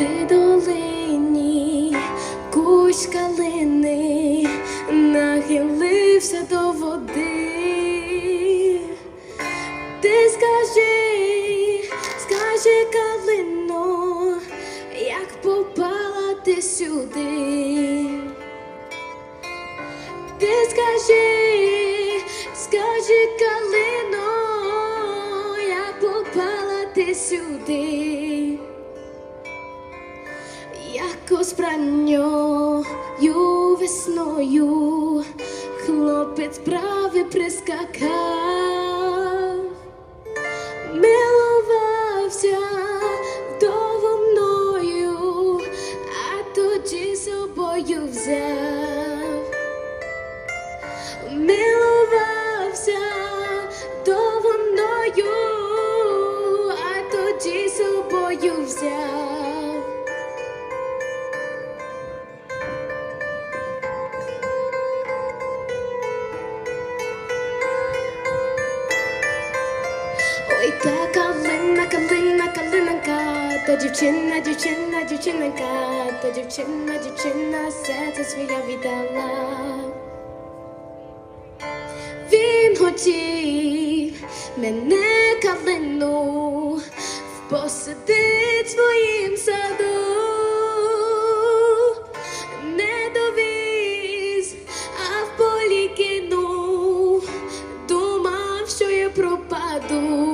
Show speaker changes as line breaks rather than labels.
при долині кущ калини нахилився до води. Ти скажи, скажи калино, як попала ти сюди. Ти скажи, скажи калино, як попала ти сюди. Якось пранньою весною хлопець правий прискакав, милувався вдово мною, а тоді з собою взяв, милувався вдово мною, а тоді з собою взяв. І така лина, калина, калинка, та дівчина, дівчина, дівчинка, та дівчина, дівчина, серце своє віддала. Він хотів мене калину посадить своїм саду. Не довіз, а в полі думав, що я пропаду.